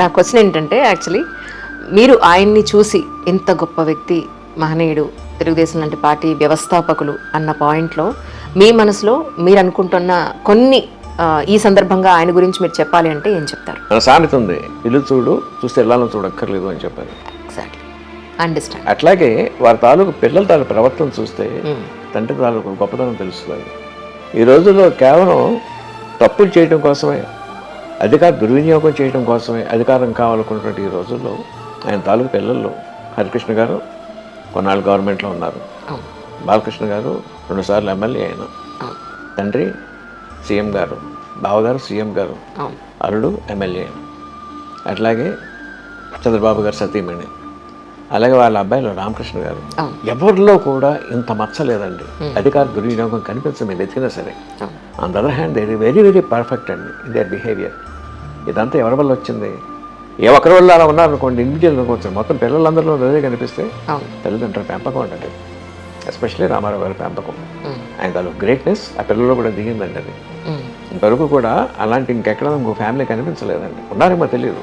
నా క్వశ్చన్ ఏంటంటే యాక్చువల్లీ మీరు ఆయన్ని చూసి ఇంత గొప్ప వ్యక్తి మహనీయుడు తెలుగుదేశం లాంటి పార్టీ వ్యవస్థాపకులు అన్న పాయింట్లో మీ మనసులో మీరు అనుకుంటున్న కొన్ని ఈ సందర్భంగా ఆయన గురించి మీరు చెప్పాలి అంటే ఏం చెప్తారు? సామెత ఉంది ఇల్లు చూడు చూస్తే ఇళ్ళను చూడక్కర్లేదు అని చెప్పారు. ఎగ్జాక్ట్లీ అండర్స్టాండ్ అట్లాగే వారి తాలూకు పిల్లల తాలూకు ప్రవర్తన చూస్తే తండ్రి తాలూకు గొప్పతనం తెలుస్తుంది. ఈ రోజుల్లో కేవలం తప్పులు చేయడం కోసమే అధికార దుర్వినియోగం చేయడం కోసమే అధికారం కావాలనుకున్నటువంటి ఈ రోజుల్లో ఆయన తాలూకు పిల్లల్లో హరికృష్ణ గారు కొన్నాళ్ళు గవర్నమెంట్లో ఉన్నారు. బాలకృష్ణ గారు రెండుసార్లు ఎమ్మెల్యే అయిన తండ్రి సీఎం గారు బావగారు సీఎం గారు అల్లుడు ఎమ్మెల్యే అట్లాగే చంద్రబాబు గారు సతీమణి. అలాగే వాళ్ళ అబ్బాయిలు రామకృష్ణ గారు. ఎవరిలో కూడా ఇంత మచ్చ లేదండి. అధికార దుర్వినియోగం కనిపించదు మీరు ఎతికినా సరే. అవును. On the other hand they very very perfect అండి ఇన్ దేర్ బిహేవియర్ ఇదంతా ఎవరి వల్ల వచ్చింది? ఏ ఒక్కరి వల్ల అలా ఉన్నారనుకోండి ఇండివిజువల్ అనుకోవచ్చు మొత్తం పిల్లలందరిలో అదే కనిపిస్తే తల్లిదండ్రుల పెంపకం అంటే ఎస్పెషల్లీ రామారావు గారి పెంపకం. ఆయన దాని గ్రేట్నెస్ ఆ పిల్లల్లో కూడా దిగిందండి అది. ఇంతవరకు కూడా అలాంటి ఇంకెక్కడ ఇంకో ఫ్యామిలీ కనిపించలేదండి. ఉన్నారేమో తెలియదు.